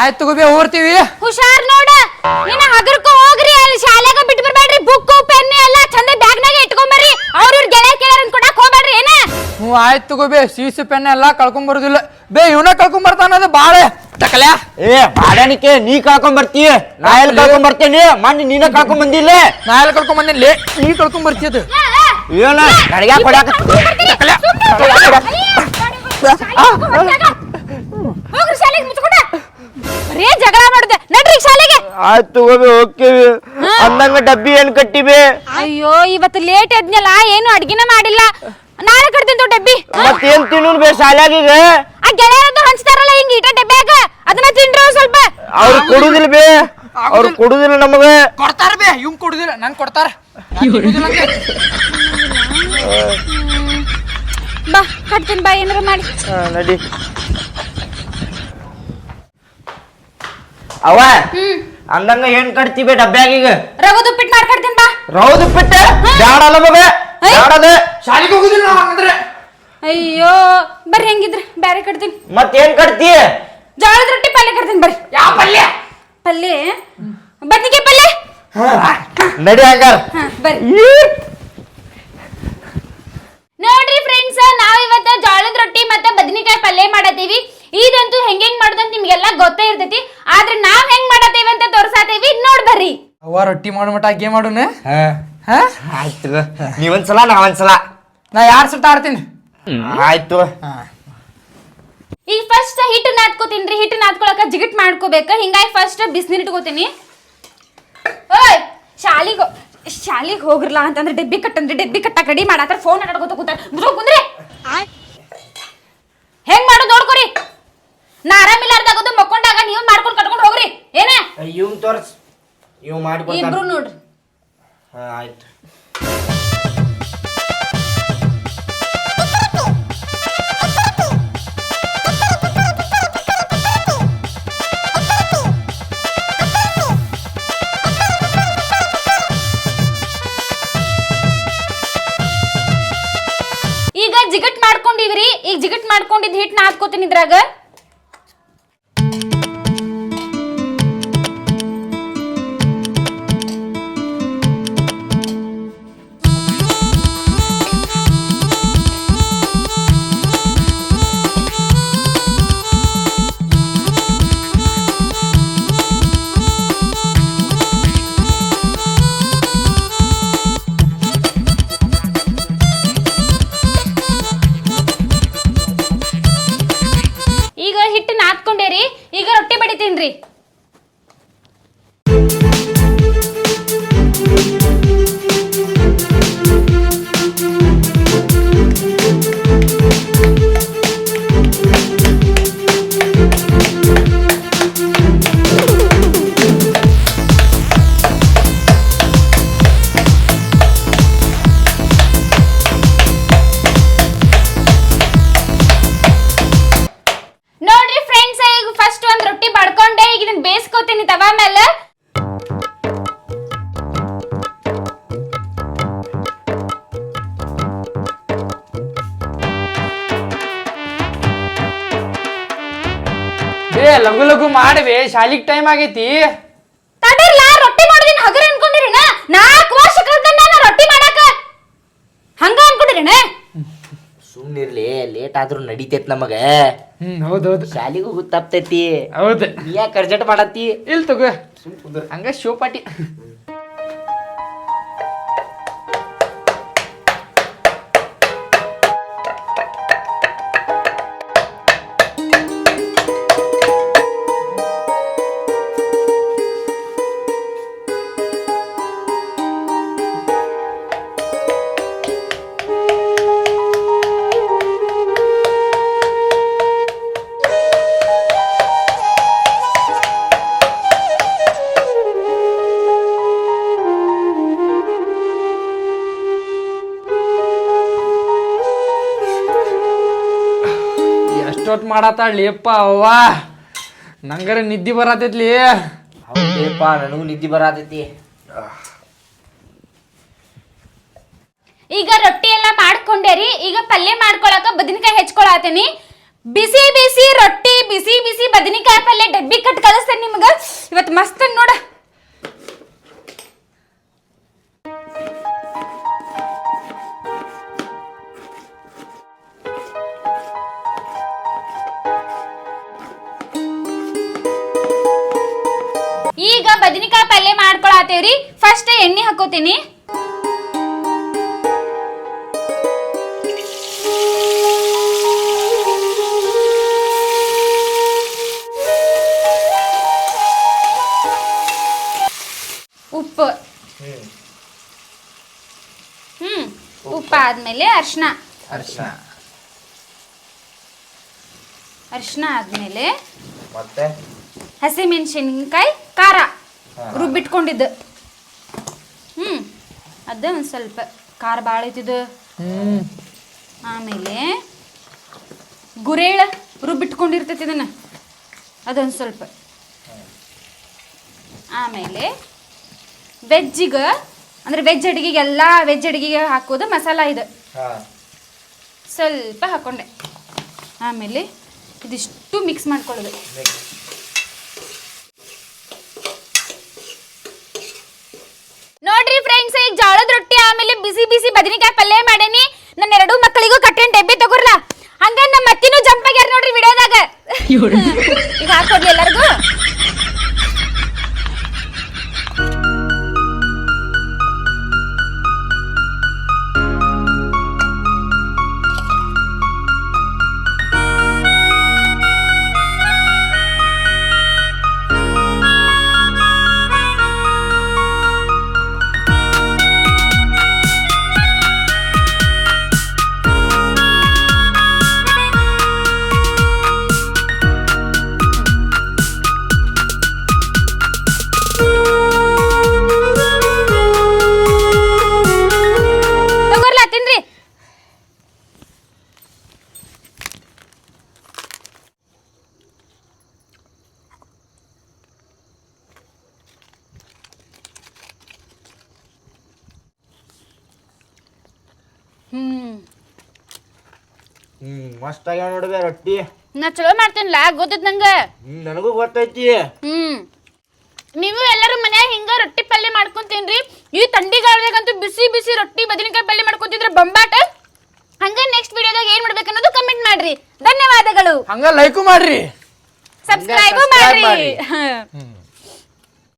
ಆಯ್ತು ಗುಬಿ ಓರ್ತೀವಿ ಹುಷಾರ್ ನೋಡ. ನಿನ್ನ ಹಗರ್ಕ ಹೋಗ್ರಿ ಅಲ್ಲಿ ಶಾಲೆಗ ಬಿಟ್ಟು ಬರ್ಬೇಡ್ರಿ. ಬುಕ್ ಪೆನ್ ಎಲ್ಲ ಚಂದ ಬ್ಯಾಗ್ನಾಗ ಇಟ್ಕೊಂಬರ್ರಿ. ಅವ್ರ ಇವ್ರ ಗೆಳೆಯ ಕೇಳಾರ ಕೊಡಕ್ ಹೋಗ್ಬೇಡ್ರಿ ಏನ? ಹ್ಞೂ ಆಯ್ತು ಗುಬಿ ಸೀಸು ಪೆನ್ ಎಲ್ಲ ಕಳ್ಕೊಂಬರುದಿಲ್ಲ. ಬೇ ಇವನ ಕಳ್ಕೊಂಬರ್ತಾನ ಅದು ಬಾಳ. ತಕಲ್ಯಾ ಏ ಬಾಡಾಣಿಕೆ ನೀ ಕಳ್ಕೊಂಡ್ ಬರ್ತೀಯ ನಾ ಎಲ್ಲಿ ಕಳ್ಕೊಂಡ್ ಬರ್ತೇನೆ ಮೊನ್ನೆ ನೀನ ಕಳ್ಕೊಂಡ್ ಬಂದಿಲ್ಲ ನಾ ಎಲ್ಲ ಕಳ್ಕೊಂಬಂದಿಲ್ಲ ನೀ ಕಳ್ಕೊಂಬರ್ತಿಯದು ಏನ ನಡಗ ಕೊಡಾಕ ಹೋಗ್ರಿ ಆಯ್ತು ತಗೋಬಿ ಹೋಗ್ತೀವಿ ಅಂದಂಗ ಡಬ್ಬಿ ಏನ್ ಕಟ್ಟಿಬಿ ಅಯ್ಯೋ ಇವತ್ತು ಲೇಟ್ ಎದ್ನಲ್ಲ ಏನು ಅಡ್ಗಿನ ಮಾಡಿಲ್ಲ. ನಾಳೆ ಕಟ್ತೀನಿ ಡಬ್ಬಿ. ಮತ್ತೇನ್ ತಿನ್ನೋನ್ ಬೇ ಶಾಲ್ಯಾಗ ಆ ಗೆಳೆಯರದ್ದು ಹಂಚ್ತಾರಲ್ಲ ಹಿಂಗ ಇಟ ಡಬ್ಬ್ಯಾಗ ಅದನ್ನ ತಿನ್ರಿ ಸ್ವಲ್ಪ. ಅವ್ರು ಕೊಡುದಿಲ್ಲ ಬೇ. ಅವ್ರು ಕೊಡುದಿಲ್ಲ ನಮಗ. ಕೊಡ್ತಾರ ಬೇ ಇವ್ ಕೊಡುದಿಲ್ಲ ನಂಗೆ ಕೊಡ್ತಾರ. ಬಾ ಕಟ್ತೀನಿ ಬಾ ಏನಾರ ಮಾಡಿ. ಹಾ, ನಡಿ. ಅವ ಹ್ಮ್. ಅಂದಂಗ ಏನ್ ಕಟ್ತೀವಿ ಡಬ್ಬ್ಯಾಗ ಈಗ. ರಗದು ಉಪ್ಪಿಟ್ಟು ಮಾಡ್ಕೊಡ್ತೀನಿ ಬಾ. ರೌದು ಬಿಟ್ಟ ಬ್ಯಾಡಲ್ಲ ಮಗ ಬ್ಯಾಡದ. ಶಾಲೆಗೆ ಹೋಗುದಿಲ್ಲ ನಾವ್ ಹಂಗಂದ್ರೆ. ಅಯ್ಯೋ ಬರ್ರಿ ಹೆಂಗಿದ್ರೆ ಬ್ಯಾರೆ ಕಟ್ತೀನಿ. ಮತ್ತೇನ್ ಕಟ್ತಿ? ಜೋಳದ ರೊಟ್ಟಿ ಪಲ್ಯ ಕಟ್ತೀನಿ ಬರ್ರಿ. ಯಾವ ಪಲ್ಯ? ಪಲ್ಯ? ಬದ್ನಿಕಾಯಿ ಪಲ್ಯ? ನಡಿ ಹಂಗಾರ. ಹಾ ಬರ್ರಿ. ನೋಡ್ರಿ ಫ್ರೆಂಡ್ಸ್ ನಾವ್ ಇವತ್ತ ಜೋಳದ ರೊಟ್ಟಿ ಮತ್ತೆ ಬದನೆಕಾಯಿ ಪಲ್ಯ ಮಾಡತ್ತೀವಿ ಇದಂತೂ ಹೆಂಗ್ ಹೆಂಗ್ ಮಾಡೋದಂತ ನಿಮ್ಗೆಲ್ಲ ಗೊತ್ತೇ ಇರ್ತೈತಿ. ಆದ್ರೆ ನಾವ್ ಹೆಂಗ್ ಮಾಡತ್ತೇವಿ ಅಂತ ತೋರ್ಸಾತೇವಿ. ನೋಡ್ ಬರ್ರಿ. ಅವ್ವ ರೊಟ್ಟಿ ಮಾಡೋ ಮಟ ಗೇಮ್ ಮಾಡೋಣ ಹಾ. ಹಾ? ಆಯ್ತು ನೀವೊಂದ್ಸಲ ನಾವೊಂದ್ಸಲ. ನಾ ಯಾರ್ ಸುತ್ತ ಆಡ್ತೀನಿ? ಆಯ್ತು ಈಗ ಫಸ್ಟ್ ಹಿಟ್ಟು ನಾದ್ಕೋತೀನ್ರಿ. ಹಿಟ್ಟು ನಾದ್ಕೊಳಕ ಜಿಗಿಟ್ ಮಾಡ್ಕೋಬೇಕ. ಹಿಂಗಾಗಿ ಫಸ್ಟ್ ಬಿಸ್ನೀರ್ ಇಟ್ಕೋತೀನಿ. ಓಯ್ ಶಾಲಿಗೆ ಶಾಲಿಗೆ ಹೋಗ್ರಲ್ಲ ಅಂತಂದ್ರೆ ಡೆಬ್ಬಿ ಕಟ್ಟಂದ್ರೆ ಡೆಬ್ಬಿ ಕಟ್ಟ ಕಡಿ ಮಾಡಾತ್ರ ಫೋನ್ ಆಡ್ಕೋತ ಕೂತಾರ. ಮುದ್ರೋ ಕುಂದ್ರೆ. ಹೆಂಗ್ ಮಾಡೋದು ನೋಡ್ಕೊರಿ. ನಾ ಆರಾಮಿಲ್ಲಾರ್ದಾಗದು ಮಕ್ಕೊಂಡಾಗ ನೀವು ಮಾಡ್ಕೊಂಡು ಕಟ್ಕೊಂಡು ಹೋಗ್ರಿ ಏನ ಇವ್ ತೋರ್ಸ್. ಇವ್ ಇಬ್ರು ನೋಡ್ರಿ. ಆಯ್ತು. ಈಗ ಜಿಗಟ್ ಮಾಡ್ಕೊಂಡಿವ್ರಿ ಈಗ ಜಿಗಟ್ ಮಾಡ್ಕೊಂಡಿದ್ ಹಿಟ್ ನಾದ್ಕೋತೀನಿ ಇದ್ರಾಗ. ರೊಟ್ಟಿ ಲಘು ಲಘು ಮಾಡಬೇ ಶಾಲಿಗ್ ಟೈಮ್ ಆಗೈತಿ. ತಡಿರ್ಲ ರೊಟ್ಟಿ ಮಾಡೋದಿನ ಹಗರ ಅನ್ಕೊಂಡಿರಿನ? ನಾಲ್ಕು ವರ್ಷ ಕಲ್ತನ ನಾನು ರೊಟ್ಟಿ ಮಾಡಾಕ. ಹಂಗ ಅನ್ಕೊಂಡಿರಿನ? ಸುಮ್ನಿರ್ಲಿ ಲೇಟ್ ಆದ್ರೂ ನಡೀತೈತ್ ನಮಗ. ಹ್ಮ್ ಹೌದೌದು ಶಾಲಿಗೂ ಗೊತ್ತಾಗ್ತೈತಿ ಹೌದು. ನೀ ಯಾಕೆ ಅರ್ಜೆಂಟ್ ಮಾಡತ್ತಿ? ಇಲ್ ತಗೋ. ಹಂಗ ಶಿವಪಾಟಿ ಎಷ್ಟೊತ್ತು ಮಾಡತ್ತಾಳ್ಲಿ ಅಪ್ಪ ಅವ್ವ. ನಂಗರ ನಿದ್ದೆ ಬರತೈತ್ಲಿ. ಹೌದೇಪ್ಪ ನನಗೂ ನಿದ್ದೆ ಬರಾತೈತಿ. ಈಗ ರೊಟ್ಟಿ ಎಲ್ಲ ಮಾಡ್ಕೊಂಡೇರಿ ಈಗ ಪಲ್ಯ ಮಾಡ್ಕೊಳಕ ಬದನಿಕಾಯಿ ಹೆಚ್ಕೊಳತೀನಿ. ಬಿಸಿ ಬಿಸಿ ರೊಟ್ಟಿ ಬಿಸಿ ಬಿಸಿ ಬದನಿಕಾಯಿ ಪಲ್ಯ ಡಬ್ಬಿ ಕಟ್ ಕಳಿಸ್ತೇನೆ ನಿಮ್ಗೆ. ಇವತ್ತು ಮಸ್ತ್ ನೋಡ. ಪಲ್ಯ ಮಾಡ್ಕೊಳತೇವ್ರಿ ಫಸ್ಟ್ ಎಣ್ಣೆ ಹಾಕೋತೀನಿ ಉಪ್ಪು ಹ್ಮ್ ಉಪ್ಪು ಆದ್ಮೇಲೆ ಅರ್ಶಿನ ಅರ್ಶಿನ ಅರ್ಶಿನ ಆದ್ಮೇಲೆ ಮತ್ತೆ ಹಸಿಮೆಣಸಿನ್ಕಾಯಿ ಖಾರ ಹಾ. ರುಬ್ಬಿಟ್ಕೊಂಡಿದ್ದು. ಹ್ಮ್ ಅದ ಒಂದ್ ಸ್ವಲ್ಪ. ಖಾರ ಭಾಳ ಐತಿದ್ದು ಆಮೇಲೆ ಗುರೇಳ ರುಬ್ಬಿಟ್ಕೊಂಡಿರ್ತೈತಿ ಇದನ್ನ. ಅದೊಂದು ಸ್ವಲ್ಪ. ಆಮೇಲೆ ವೆಜ್ಜಿಗೆ ಅಂದ್ರೆ ವೆಜ್ ಅಡಿಗೆಗೆ ಎಲ್ಲ ವೆಜ್ ಅಡಿಗೆಗೆ ಹಾಕೋದು ಮಸಾಲ ಇದು. ಸ್ವಲ್ಪ ಹಾಕೊಂಡೆ. ಆಮೇಲೆ ಇದಿಷ್ಟು ಮಿಕ್ಸ್ ಮಾಡ್ಕೊಳ್ಳೋದು ನೋಡ್ರಿ ಫ್ರೆಂಡ್ಸ್ ಈಗ ಜೋಳದ ರೊಟ್ಟಿ ಆಮೇಲೆ ಬಿಸಿ ಬಿಸಿ ಬದನೆಕಾಯಿ ಪಲ್ಯ ಮಾಡೇನಿ. ನನ್ನ ಎರಡು ಮಕ್ಕಳಿಗೂ ಕಟ್ಟೆನ್ ಡಬ್ಬಿ ತಗೋರ್ಲಾ. ಹಂಗ ನಮ್ಮ ಮತ್ತಿನೂ ಜಂಪ್ ಆಗ್ಯಾರ ನೋಡ್ರಿ ವಿಡಿಯೋದಾಗ. ಈಗ ಹಾಕೊಡ್ಲಿ ಎಲ್ಲರಿಗೂ. ಹ್ಮ್. ಹ್ಮ್ ಮಸ್ತ್ ಆಗ್ಯಾವ ನೋಡ್ಬೆ ರೊಟ್ಟಿ. ನಾ ಚಲೋ ಮಾಡ್ತೇನಲ್ಲ ಗೊತ್ತೈತ್ ನಂಗೆ? ಹ್ಮ್ ನನಗೂ ಗೊತ್ತೈತಿ. ಹ್ಮ್. ನೀವು ಎಲ್ಲರೂ ಮನ್ಯಾಗ ಹಿಂಗ ರೊಟ್ಟಿ ಪಲ್ಯ ಮಾಡ್ಕೊಂತೀನ್ರಿ? ಈ ಥಂಡಿಗಾಲದಾಗಂತೂ ಬಿಸಿ ಬಿಸಿ ರೊಟ್ಟಿ ಬದನೆಕಾಯಿ ಪಲ್ಯ ಮಾಡ್ಕೊಂತಿದ್ರೆ ಬಂಬಾಟ. ಹಂಗ ನೆಕ್ಸ್ಟ್ ವಿಡಿಯೋದಾಗ ಏನ್ ಮಾಡ್ಬೇಕು ಅನ್ನೋದು ಕಮೆಂಟ್ ಮಾಡ್ರಿ. ಧನ್ಯವಾದಗಳು. ಹಂಗ ಲೈಕು ಮಾಡ್ರಿ. ಸಬ್ಸ್ಕ್ರೈಬ್ ಮಾಡ್ರಿ. ಮಾಡ್ರಿ. ಹ್ಮ್.